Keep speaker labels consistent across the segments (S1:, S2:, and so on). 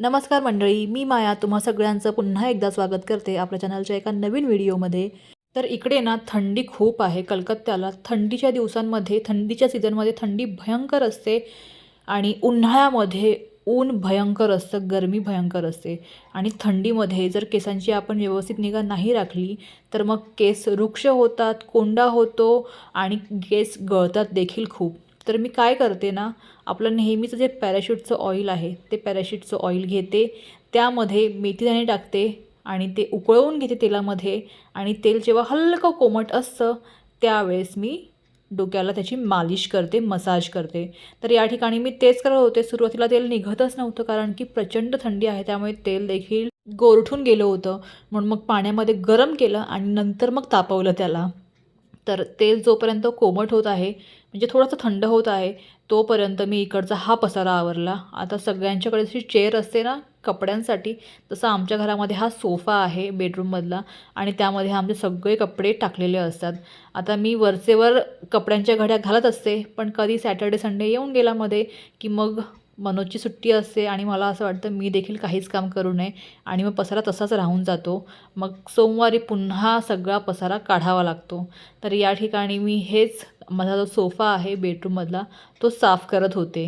S1: नमस्कार मंडळी मी माया तुम्हा सगळ्यांचं पुन्हा एकदा स्वागत करते आपल्या चॅनलच्या एका नवीन व्हिडिओमध्ये. तर इकडे ना थंडी खूप आहे कलकत्त्याला. थंडीच्या दिवसांमध्ये थंडीच्या सीझनमध्ये थंडी भयंकर असते आणि उन्हाळ्यामध्ये ऊन भयंकर असतं गरमी भयंकर असते. आणि थंडीमध्ये जर केसांची आपण व्यवस्थित निगा नाही राखली तर मग केस वृक्ष होतात कोंडा होतो आणि केस गळतात देखील खूप. तर मी काय करते ना आपलं नेहमीचं जे पॅराशूटचं ऑइल आहे ते पॅराशूटचं ऑइल घेते. त्यामध्ये मेथीदाणे टाकते आणि ते उकळवून घेते तेलामध्ये. आणि तेल जेव्हा हलकं कोमट असतं त्यावेळेस मी डोक्याला त्याची मालिश करते मसाज करते. तर या ठिकाणी मी तेच करत होते. सुरुवातीला तेल निघतच नव्हतं कारण की प्रचंड थंडी आहे त्यामुळे तेल देखील गोरठून गेलं होतं. म्हणून मग पाण्यामध्ये गरम केलं आणि नंतर मग तापवलं त्याला. तर तेल जोपर्यंत कोमट होत आहे म्हणजे थोडंसं थंड होत आहे तोपर्यंत मी इकडचा हा पसारा आवरला. आता सगळ्यांच्याकडे जशी चेअर असते ना कपड्यांसाठी तसं आमच्या घरामध्ये हा सोफा आहे बेडरूममधला आणि त्यामध्ये आमचे सगळे कपडे टाकलेले असतात. आता मी वरचेवर कपड्यांच्या घड्या घालत असते पण कधी सॅटर्डे संडे येऊन गेला मध्ये की मग मनोजची सुट्टी असते आणि मला असं वाटतं मी देखील काहीच काम करू नये आणि मग पसारा तसाच राहून जातो. मग सोमवारी पुन्हा सगळा पसारा काढावा लागतो. तर या ठिकाणी मी हेच माझा जो सोफा आहे बेडरूममधला तो साफ करत होते.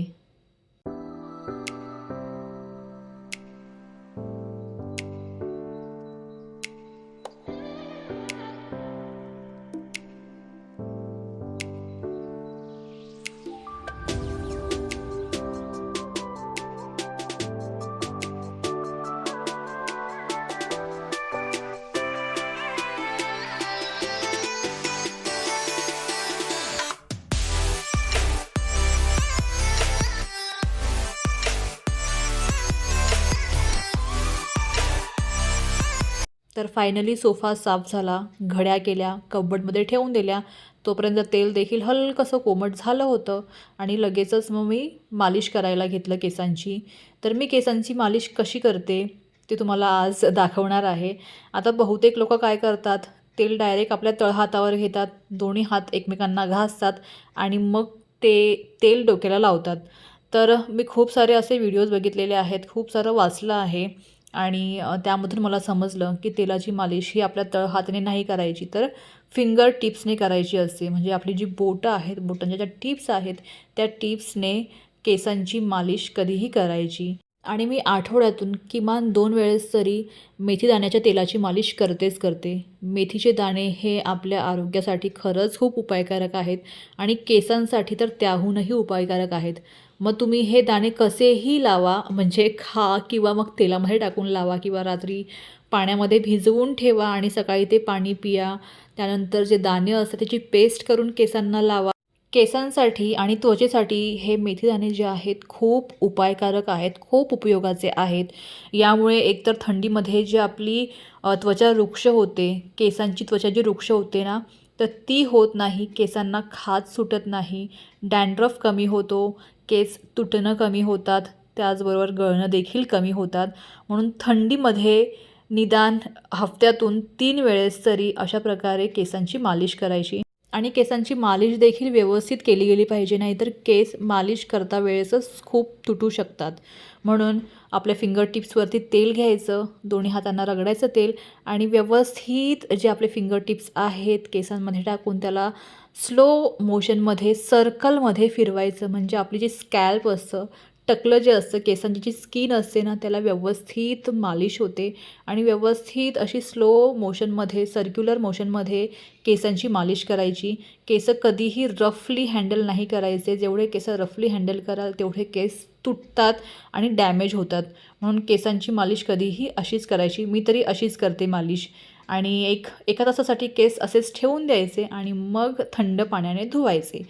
S1: तर फायनली सोफा साफ झाला घड्या केल्या कबडमध्ये ठेवून दिल्या. तोपर्यंत तेल देखील हलकंसं कोमट झालं होतं आणि लगेचच मग मी मालिश करायला घेतलं केसांची. तर मी केसांची मालिश कशी करते ते तुम्हाला आज दाखवणार आहे. आता बहुतेक लोक काय करतात तेल डायरेक्ट आपल्या तळहातावर घेतात दोन्ही हात एकमेकांना घासतात आणि मग ते तेल डोक्याला लावतात. तर मी खूप सारे असे व्हिडिओज बघितलेले आहेत खूप सारं वाचलं आहे. आणि त्यामधून मला समजलं की तेलाची मालिश ही आपल्या तळ हाताने नाही करायची तर फिंगर टिप्सने करायची असते. म्हणजे आपली जी बोटं आहेत बोटांच्या ज्या टिप्स आहेत त्या टिप्सने केसांची मालिश कधीही करायची. आणि मी आठवड्यातून किमान दोन वेळेस तरी मेथी दाण्याच्या तेलाची मालिश करतेच करते. मेथीचे दाणे हे आपल्या आरोग्यासाठी खरंच खूप उपायकारक आहेत आणि केसांसाठी तर त्याहूनही उपायकारक आहेत. मग तुम्ही हे दाणे कसेही लावा म्हणजे खा किंवा मग तेलामध्ये टाकून लावा किंवा रात्री पाण्यामध्ये भिजवून ठेवा आणि सकाळी ते पाणी पिया. त्यानंतर जे दाणे असतात त्याची पेस्ट करून केसांना लावा. केसांसाठी आणि त्वचेसाठी हे मेथीदाणे जे आहेत खूप उपायकारक आहेत खूप उपयोगाचे आहेत. यामुळे एकतर थंडीमध्ये जी आपली त्वचा वृक्ष होते केसांची त्वचा जी वृक्ष होते ना तर ती होत नाही केसांना खाज सुटत नाही डॅन्ड्रफ कमी होतो केस तुटणं कमी होतात त्याचबरोबर गळणं देखील कमी होतात. म्हणून थंडीमध्ये निदान हफ्त्यातून तीन वेळेस तरी अशा प्रकारे केसांची मालिश करायची. आणि केसांची मालिश देखील व्यवस्थित केली गेली पाहिजे नाहीतर केस मालिश करता वेळेसच खूप तुटू शकतात. म्हणून आपल्या फिंगर टिप्सवरती तेल घ्यायचं दोन्ही हातांना रगडायचं तेल आणि व्यवस्थित जे आपले फिंगर टिप्स आहेत केसांमध्ये टाकून त्याला स्लो मोशनमध्ये सर्कलमध्ये फिरवायचं. म्हणजे आपली जी स्कॅल्प असतं टकलं जे असतं केसांची जी स्किन असते ना त्याला व्यवस्थित मालिश होते आणि व्यवस्थित अशी स्लो मोशनमध्ये सर्क्युलर मोशनमध्ये केसांची मालिश करायची. केस कधीही रफली हँडल नाही करायचे. जेवढे केस रफली हँडल कराल तेवढे केस तुटतात आणि डॅमेज होतात. म्हणून केसांची मालिश कधीही अशीच करायची. मी तरी अशीच करते मालिश. आणि एक एका तासासाठी केस असेच ठेवून द्यायचे आणि मग थंड पाण्याने धुवायचे.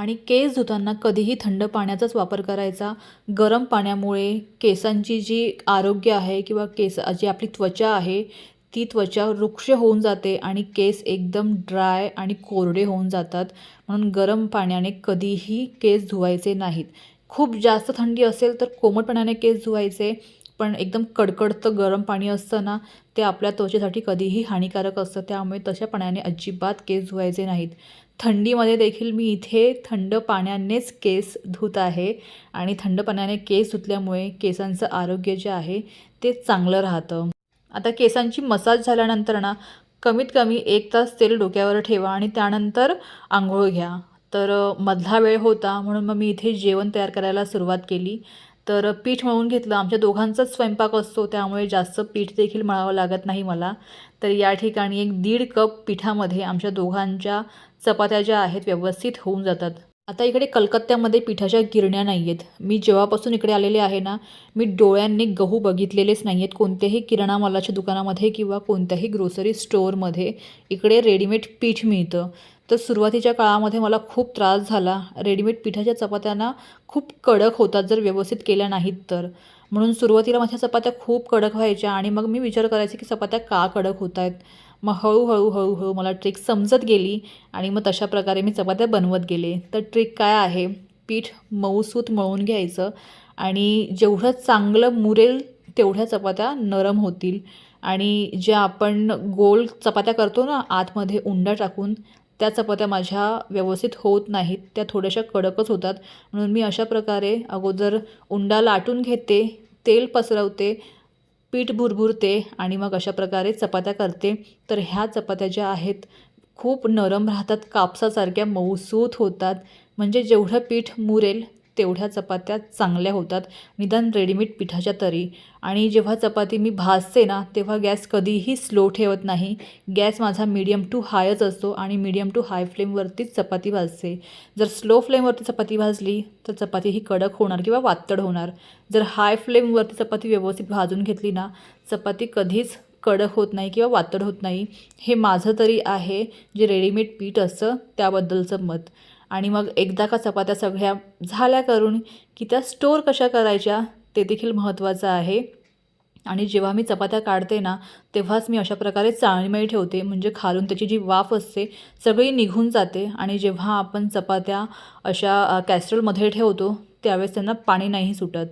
S1: आणि केस धुताना कधीही थंड पाण्याचाच वापर करायचा. गरम पाण्यामुळे केसांची जी आरोग्य आहे किंवा केस जी आपली त्वचा आहे ती त्वचा वृक्ष होऊन जाते आणि केस एकदम ड्राय आणि कोरडे होऊन जातात. म्हणून गरम पाण्याने कधीही केस धुवायचे नाहीत. खूप जास्त थंडी असेल तर कोमट पाण्याने केस धुवायचे पण एकदम कडकडतं गरम पाणी असतं ना ते आपल्या त्वचेसाठी कधीही हानिकारक असतं. त्यामुळे तशा पाण्याने अजिबात केस धुवायचे नाहीत. थंडीमध्ये देखील मी इथे थंड पाण्यानेच केस धुत आहे. आणि थंड पाण्याने केस धुतल्यामुळे केसांचं आरोग्य जे आहे ते चांगलं राहतं. आता केसांची मसाज झाल्यानंतर ना कमीत कमी एक तास तेल डोक्यावर ठेवा आणि त्यानंतर आंघोळ घ्या. तर मधला वेळ होता म्हणून मग मी इथे जेवण तयार करायला सुरुवात केली. तर पीठ मळून घेतलं. आमच्या दोघांचाच स्वयंपाक असतो त्यामुळे जास्त पीठ देखील मळावं लागत नाही मला. तर या ठिकाणी एक दीड कप पिठामध्ये आमच्या दोघांच्या चपात्या ज्या आहेत व्यवस्थित होऊन जातात. आता इकडे कलकत्त्यामध्ये पिठाच्या गिरण्या नाही आहेत मी जेव्हापासून इकडे आलेले आहे ना मी डोळ्यांनी गहू बघितलेलेच नाही आहेत कोणत्याही किराणा मालाच्या दुकानामध्ये किंवा कोणत्याही ग्रोसरी स्टोअरमध्ये इकडे रेडीमेड पीठ मिळतं. तर सुरुवातीच्या काळामध्ये मला खूप त्रास झाला. रेडीमेड पिठाच्या चपात्यांना खूप कडक होतात जर व्यवस्थित केल्या नाहीत तर. म्हणून सुरुवातीला माझ्या चपात्या खूप कडक व्हायच्या आणि मग मी विचार करायचे की चपात्या का कडक होत आहेत मग हळूहळू हळूहळू मला ट्रिक समजत गेली आणि मग तशा प्रकारे मी चपात्या बनवत गेले. तर ट्रिक काय आहे? पीठ मऊसूत मळून घ्यायचं आणि जेवढं चांगलं मुरेल तेवढ्या चपात्या नरम होतील. आणि ज्या आपण गोल चपात्या करतो ना आतमध्ये उंडा टाकून त्या चपात्या माझ्या व्यवस्थित होत नाहीत. त्या थोड्याशा कडकच होतात. म्हणून मी अशा प्रकारे अगोदर उंडा लाटून घेते तेल पसरवते पीठ भुरभुरते आणि मग अशा प्रकारे चपात्या करते. तर ह्या चपात्या ज्या आहेत खूप नरम राहतात. कापसासारख्या मऊसूत होतात. म्हणजे जेवढं पीठ मुरेल तेवढ्या चपात्या चांगल्या होतात. निदान रेडीमेड पिठाच्या तरी. आणि जेव्हा चपाती मी भाजते ना तेव्हा गॅस कधीही स्लो ठेवत नाही. गॅस माझा मीडियम टू हायच असतो आणि मीडियम टू हाय फ्लेमवरतीच चपाती भाजते. जर स्लो फ्लेमवरती चपाती भाजली तर चपाती ही कडक होणार किंवा वातड होणार. जर हाय फ्लेमवरती चपाती व्यवस्थित भाजून घेतली ना चपाती कधीच कडक होत नाही किंवा वातड होत नाही. हे माझं तरी आहे जे रेडीमेड पीठ असतं त्याबद्दलचं मत. आणि मग एकदा का चपात्या सगळ्या झाल्या करून की त्या स्टोअर कशा करायच्या ते देखील महत्त्वाचं आहे. आणि जेव्हा मी चपात्या काढते ना तेव्हाच मी अशा प्रकारे चाळणीमध्ये ठेवते. म्हणजे खालून त्याची जी वाफ असते सगळी निघून जाते. आणि जेव्हा आपण चपात्या अशा कॅस्ट्रोलमध्ये ठेवतो त्यावेळेस त्यांना पाणी नाही सुटत.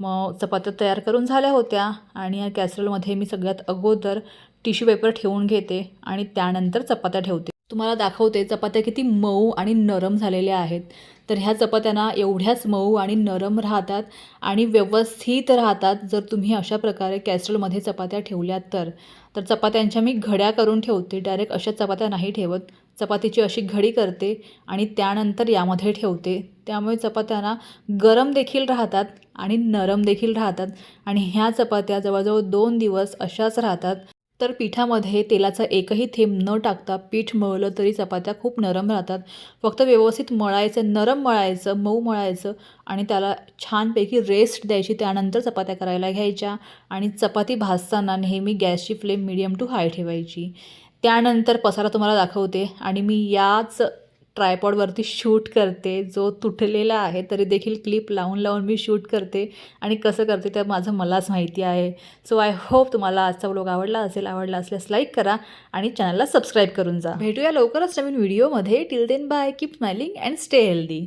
S1: मग चपात्या तयार करून झाल्या होत्या आणि या कॅस्ट्रोलमध्ये मी सगळ्यात अगोदर टिश्यू पेपर ठेवून घेते आणि त्यानंतर चपात्या ठेवते. तुम्हाला दाखवते चपात्या किती मऊ आणि नरम झालेल्या आहेत. तर ह्या चपात्यांना एवढ्याच मऊ आणि नरम राहतात आणि व्यवस्थित राहतात जर तुम्ही अशा प्रकारे कॅस्ट्रोलमध्ये चपात्या ठेवल्यात तर. तर चपात्यांच्या मी घड्या करून ठेवते डायरेक्ट अशा चपात्या नाही ठेवत. चपातीची अशी घडी करते आणि त्यानंतर यामध्ये ठेवते. त्यामुळे चपात्यांना गरम देखील राहतात आणि नरम देखील राहतात आणि ह्या चपात्या जवळजवळ दोन दिवस अशाच राहतात. तर पिठामध्ये तेलाचा एकही थेंब न टाकता पीठ मळलं तरी चपात्या खूप नरम राहतात. फक्त व्यवस्थित मळायचं नरम मळायचं मऊ मळायचं आणि त्याला छानपैकी रेस्ट द्यायची. त्यानंतर चपात्या करायला घ्यायच्या आणि चपाती भाजताना नेहमी गॅसची फ्लेम मिडियम टू हाय ठेवायची. त्यानंतर पसारा तुम्हाला दाखवते आणि मी याच ट्रायपॉडवरती शूट करते जो तुटलेला आहे तरी देखील क्लिप लावून लावून मी शूट करते आणि कसं करते तर माझं मलाच माहिती आहे. सो आय होप तुम्हाला आजचा ब्लॉग आवडला असेल आवडला असल्यास लाईक करा आणि चॅनलला सबस्क्राईब करून जा. भेटूया लवकरच नवीन व्हिडिओमध्ये till then bye keep smiling and stay healthy